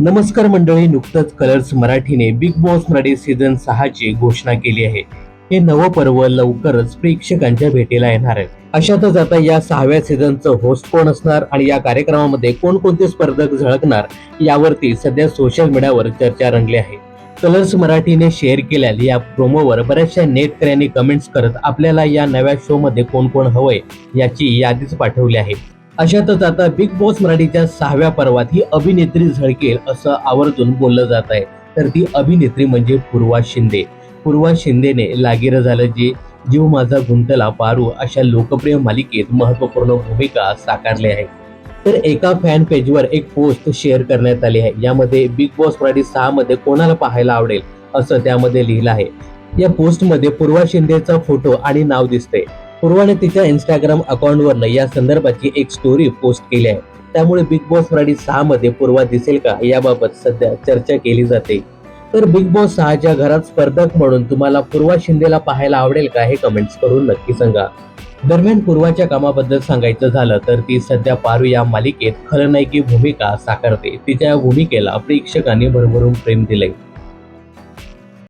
नमस्कार मंडळी नुकतंच कलर्स मराठीने बिग बॉस मराठी सीझन सहाची घोषणा केली आहे. हे नवं पर्व लवकरच प्रेक्षकांच्या भेटीला येणार आहे. अशातच आता या सहाव्या सीझनचं होस्ट कोण असणार आणि या कार्यक्रमामध्ये कोणकोणते स्पर्धक झळकणार यावरती सध्या सोशल मीडियावर चर्चा रंगली आहे. कलर्स मराठीने शेअर केल्या या प्रोमोवर बऱ्याचशा नेटकऱ्यांनी कमेंट्स करत आपल्याला या नव्या शो मध्ये कोण कोण हवंय याची यादीच पाठवली आहे. अशातच आता बिग बॉस मराठीच्या सहाव्या पर्वात ही अभिनेत्री झळकेल असं आवर्जून बोललं जात आहे. तर ती अभिनेत्री म्हणजे पूर्वा शिंदे. पूर्वा शिंदेने लागीर झालं जे जीव माझा गुंतला पारू अशा लोकप्रिय मालिकेत महत्त्वपूर्ण भूमिका साकारली आहे. तर एका फॅन पेजवर एक पोस्ट शेअर करण्यात आली आहे. यामध्ये बिग बॉस मराठी सहा मध्ये कोणाला पाहायला आवडेल असं त्यामध्ये लिहिलं आहे. या पोस्टमध्ये पूर्वा शिंदेचा फोटो आणि नाव दिसते पूर्वाने तिच्या इंस्टाग्राम अकाउंटवरनं या संदर्भाची एक स्टोरी पोस्ट केली आहे. त्यामुळे बिग बॉस मराठी सहा मध्ये पूर्वा दिसेल का? याबाबत सध्या चर्चा केली जाते. तर बिग बॉस सहाच्या घरात स्पर्धक म्हणून तुम्हाला पूर्वा शिंदेला पाहायला आवडेल का? हे कमेंट्स करून नक्की सांगा. दरम्यान पूर्वाच्या कामाबद्दल सांगायचं झालं तर ती सध्या पारू या मालिकेत खलनायकी भूमिका साकारते. तिच्या भूमिकेला प्रेक्षकांनी भरभरून प्रेम दिलंय.